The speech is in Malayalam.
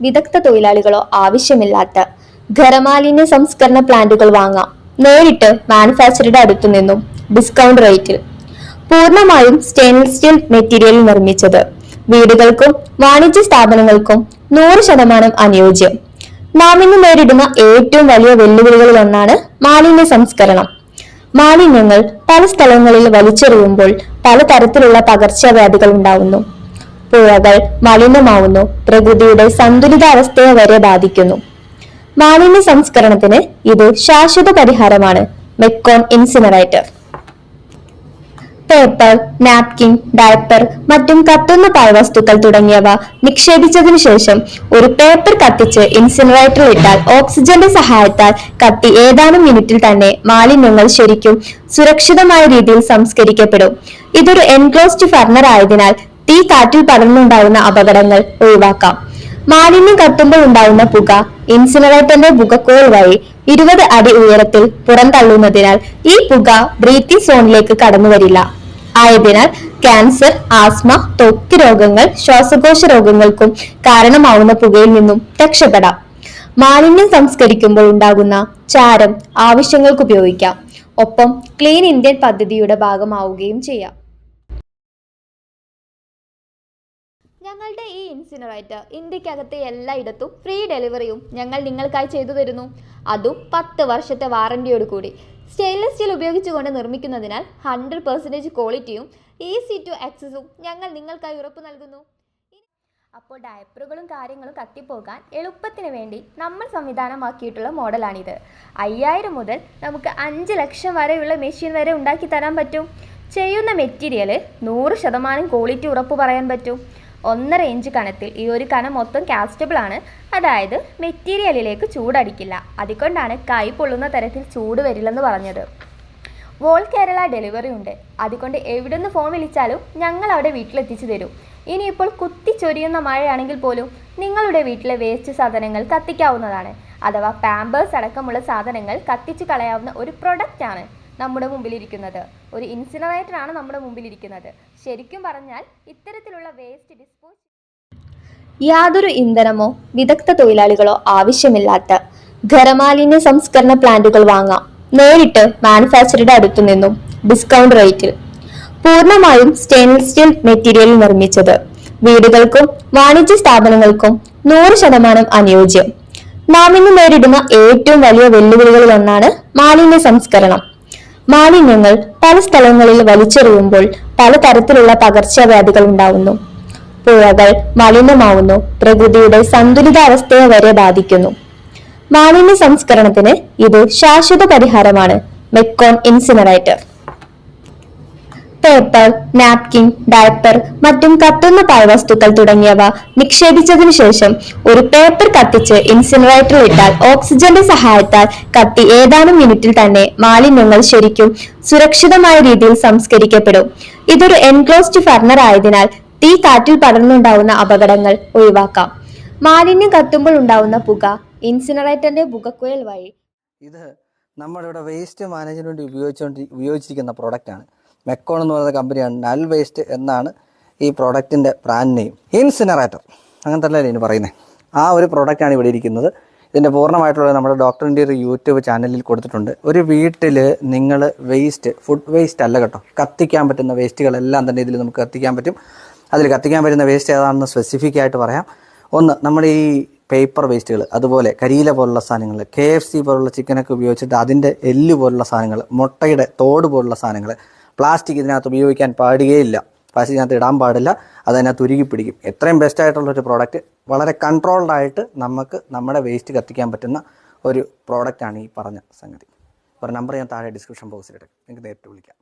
വിദഗ്ധ തൊഴിലാളികളോ ആവശ്യമില്ലാത്ത ഖരമാലിന്യ സംസ്കരണ പ്ലാന്റുകൾ വാങ്ങാം. നേരിട്ട് മാനുഫാക്ചറുടെ അടുത്തു നിന്നും ഡിസ്കൗണ്ട് റേറ്റിൽ പൂർണമായും സ്റ്റെയിൻലെസ് സ്റ്റീൽ മെറ്റീരിയൽ നിർമ്മിച്ചത്. വീടുകൾക്കും വാണിജ്യ സ്ഥാപനങ്ങൾക്കും നൂറ് ശതമാനം അനുയോജ്യം. നാം ഇന്ന് നേരിടുന്ന ഏറ്റവും വലിയ വെല്ലുവിളികളിൽ ഒന്നാണ് മാലിന്യ സംസ്കരണം. മാലിന്യങ്ങൾ പല സ്ഥലങ്ങളിൽ വലിച്ചെറിയുമ്പോൾ പലതരത്തിലുള്ള പകർച്ചവ്യാധികൾ ഉണ്ടാവുന്നു. പുഴകൾ മലിനമാവുന്നു. പ്രകൃതിയുടെ സന്തുലിതാവസ്ഥയെ വരെ ബാധിക്കുന്നു. മാലിന്യ സംസ്കരണത്തിന് ഇത് ശാശ്വത പരിഹാരമാണ്. Mecon incinerator. Paper napkin diaper മറ്റും കത്തുന്ന പാഴ്വസ്തുക്കൾ തുടങ്ങിയവ നിക്ഷേപിച്ചതിനു ശേഷം ഒരു പേപ്പർ കത്തിച്ച് ഇൻസിനറേറ്ററിൽ ഇട്ടാൽ ഓക്സിജന്റെ സഹായത്താൽ കത്തി ഏതാനും മിനിറ്റിൽ തന്നെ മാലിന്യങ്ങൾ ശരിക്കും സുരക്ഷിതമായ രീതിയിൽ സംസ്കരിക്കപ്പെടും. ഇതൊരു എൻക്ലോസ്ഡ് ഫർണർ ആയതിനാൽ തീ കാറ്റിൽ പടർന്നുണ്ടാകുന്ന അപകടങ്ങൾ ഒഴിവാക്കാം. മാലിന്യം കത്തുമ്പോൾ ഉണ്ടാകുന്ന പുക ഇൻസിനറേറ്ററിന്റെ പുകക്കോൾ വഴി ഇരുപത് അടി ഉയരത്തിൽ പുറന്തള്ളുന്നതിനാൽ ഈ പുക ബ്രീത്തിങ് സോണിലേക്ക് കടന്നു വരില്ല ആയതിനാൽ ക്യാൻസർ ആസ്മ ത്വക്ക് രോഗങ്ങൾ ശ്വാസകോശ രോഗങ്ങൾക്കും കാരണമാവുന്ന പുകയിൽ നിന്നും രക്ഷപ്പെടാം. മാലിന്യം സംസ്കരിക്കുമ്പോൾ ഉണ്ടാകുന്ന ചാരം ആവശ്യങ്ങൾക്ക് ഉപയോഗിക്കാം ഒപ്പം ക്ലീൻ ഇന്ത്യൻ പദ്ധതിയുടെ ഭാഗമാവുകയും ചെയ്യാം. ഞങ്ങളുടെ ഈ ഇൻസിനറേറ്റർ ഇന്ത്യക്കകത്തെ എല്ലായിടത്തും ഫ്രീ ഡെലിവറിയും ഞങ്ങൾ നിങ്ങൾക്കായി ചെയ്തു തരുന്നു. അതും പത്ത് വർഷത്തെ വാറണ്ടിയോട് കൂടി സ്റ്റെയിൻലെസ് സ്റ്റീൽ ഉപയോഗിച്ചുകൊണ്ട് നിർമ്മിക്കുന്നതിനാൽ ഹൺഡ്രഡ് പെർസെന്റേജ് ക്വാളിറ്റിയും ഈസി ടു ആക്സസും ഞങ്ങൾ നിങ്ങൾക്കായി ഉറപ്പ് നൽകുന്നു. അപ്പോൾ ഡയപ്പറുകളും കാര്യങ്ങളും കത്തിപ്പോകാൻ എളുപ്പത്തിന് വേണ്ടി നമ്മൾ സംവിധാനമാക്കിയിട്ടുള്ള മോഡലാണിത്. അയ്യായിരം മുതൽ നമുക്ക് അഞ്ച് ലക്ഷം വരെയുള്ള മെഷീൻ വരെ ഉണ്ടാക്കി തരാൻ പറ്റും. ചെയ്യുന്ന മെറ്റീരിയൽ നൂറ് ശതമാനം ക്വാളിറ്റി ഉറപ്പ് പറയാൻ പറ്റും. ഒന്നര ഇഞ്ച് കനത്തിൽ ഈ ഒരു കനം മൊത്തം കാസ്റ്റബിൾ ആണ്. അതായത് മെറ്റീരിയലിലേക്ക് ചൂടടിക്കില്ല. അതുകൊണ്ടാണ് കൈ പൊള്ളുന്ന തരത്തിൽ ചൂട് വരില്ലെന്ന് പറഞ്ഞത്. വോൾ കേരള ഡെലിവറി ഉണ്ട്. അതുകൊണ്ട് എവിടുന്ന് ഫോൺ വിളിച്ചാലും ഞങ്ങൾ അവിടെ വീട്ടിലെത്തിച്ചു തരും. ഇനിയിപ്പോൾ കുത്തി ചൊരിയുന്ന മഴയാണെങ്കിൽ പോലും നിങ്ങളുടെ വീട്ടിലെ വേസ്റ്റ് സാധനങ്ങൾ കത്തിക്കാവുന്നതാണ്. അഥവാ പാമ്പേഴ്സ് അടക്കമുള്ള സാധനങ്ങൾ കത്തിച്ചു കളയാവുന്ന ഒരു പ്രൊഡക്റ്റാണ് നമ്മുടെ മുമ്പിലിരിക്കുന്നത്. ഒരു ഇൻസിനറേറ്ററാണ് നമ്മുടെ മുമ്പിലിരിക്കുന്നത്. ശരിക്കും പറഞ്ഞാൽ ഇത്തരത്തിലുള്ള വേസ്റ്റ് ഡിസ്പോസ് യാതൊരു ഇന്ധനമോ വിദഗ്ധ തൊഴിലാളികളോ ആവശ്യമില്ലാത്ത ഖരമാലിന്യ സംസ്കരണ പ്ലാന്റുകൾ വാങ്ങാം. നേരിട്ട് മാനുഫാക്ചറുടെ അടുത്തു നിന്നും ഡിസ്കൗണ്ട് റേറ്റിൽ. പൂർണമായും സ്റ്റെയിൻലെസ് സ്റ്റീൽ മെറ്റീരിയൽ നിർമ്മിച്ചത് വീടുകൾക്കും വാണിജ്യ സ്ഥാപനങ്ങൾക്കും നൂറ് ശതമാനം അനുയോജ്യം. നാം ഇന്ന് നേരിടുന്ന ഏറ്റവും വലിയ വെല്ലുവിളികളിൽ ഒന്നാണ് മാലിന്യ സംസ്കരണം. മാലിന്യങ്ങൾ പല സ്ഥലങ്ങളിൽ വലിച്ചെറിയുമ്പോൾ പലതരത്തിലുള്ള പകർച്ചവ്യാധികൾ ഉണ്ടാവുന്നു. പുഴകൾ മലിനമാവുന്നു പ്രകൃതിയുടെ സന്തുലിതാവസ്ഥയെ വരെ ബാധിക്കുന്നു. മാലിന്യ സംസ്കരണത്തിന് ഇത് ശാശ്വത പരിഹാരമാണ് Mecon incinerator. Paper napkin diaper മറ്റും കത്തുന്ന പാഴ്വസ്തുക്കൾ തുടങ്ങിയവ നിക്ഷേപിച്ചതിനു ശേഷം ഒരു പേപ്പർ കത്തിച്ച് ഇൻസിനറേറ്ററിൽ ഇട്ടാൽ ഓക്സിജന്റെ സഹായത്താൽ കത്തി ഏതാനും മിനിറ്റിൽ തന്നെ മാലിന്യങ്ങൾ ശരിക്കും സുരക്ഷിതമായ രീതിയിൽ സംസ്കരിക്കപ്പെടും. ഇതൊരു എൻക്ലോസ്ഡ് ഫർണർ ആയതിനാൽ തീ കാറ്റിൽ പടർന്നുണ്ടാവുന്ന അപകടങ്ങൾ ഒഴിവാക്കാം. മാലിന്യം കത്തുമ്പോൾ ഉണ്ടാവുന്ന പുക ഇൻസിനറേറ്ററിന്റെ പുകക്കുഴൽ വഴി. ഇത് നമ്മളിവിടെ വേസ്റ്റ് മാനേജ്മെന്റ് ഉപയോഗിച്ചുകൊണ്ട് ഉപയോഗിച്ചിരിക്കുന്ന പ്രോഡക്റ്റാണ് മെക്കോൺ എന്ന് പറയുന്ന കമ്പനിയാണ് നൽ വേസ്റ്റ് എന്നാണ് ഈ പ്രോഡക്റ്റിന്റെ ബ്രാൻഡ് നെയിം ഇൻസിനറേറ്റർ. അങ്ങനത്തെ അല്ലേ ഇനി പറയുന്നത് ആ ഒരു പ്രോഡക്റ്റാണ് ഇവിടെ ഇരിക്കുന്നത്. ഇതിന്റെ പൂർണമായിട്ടുള്ള നമ്മുടെ ഡോക്ടറിന്റെ ഒരു യൂട്യൂബ് ചാനലിൽ കൊടുത്തിട്ടുണ്ട്. ഒരു വീട്ടിൽ നിങ്ങൾ വേസ്റ്റ് ഫുഡ് വേസ്റ്റ് അല്ല കേട്ടോ. കത്തിക്കാൻ പറ്റുന്ന വേസ്റ്റുകളെല്ലാം തന്നെ ഇതിൽ നമുക്ക് കത്തിക്കാൻ പറ്റും. അതിൽ കത്തിക്കാൻ പറ്റുന്ന വേസ്റ്റ് ഏതാണെന്ന് സ്പെസിഫിക് ആയിട്ട് പറയാം. ഒന്ന് നമ്മൾ ഈ പേപ്പർ വേസ്റ്റുകൾ അതുപോലെ കരിയില പോലുള്ള സാധനങ്ങൾ കെ എഫ് സി പോലുള്ള ചിക്കനൊക്കെ ഉപയോഗിച്ചിട്ട് അതിന്റെ എല്ല് പോലുള്ള സാധനങ്ങൾ മുട്ടയുടെ തോട് പോലുള്ള സാധനങ്ങൾ പ്ലാസ്റ്റിക് ഇതിനകത്ത് ഉപയോഗിക്കാൻ പാടുകയില്ല. പ്ലാസ്റ്റിക് ഇതിനകത്ത് ഇടാൻ പാടില്ല. അതിനകത്ത് ഉരുകി പിടിക്കും. എത്രയും ബെസ്റ്റ് ആയിട്ടുള്ള ഒരു പ്രോഡക്റ്റ് വളരെ കൺട്രോൾഡ് ആയിട്ട് നമുക്ക് നമ്മുടെ വേസ്റ്റ് കത്തിക്കാൻ പറ്റുന്ന ഒരു പ്രോഡക്റ്റാണ് ഈ പറഞ്ഞ സംഗതി. ഒരു നമ്പർ ഞാൻ താഴെ ഡിസ്ക്രിപ്ഷൻ ബോക്സിലിട്ട് നിങ്ങൾക്ക് നേരിട്ട് വിളിക്കാം.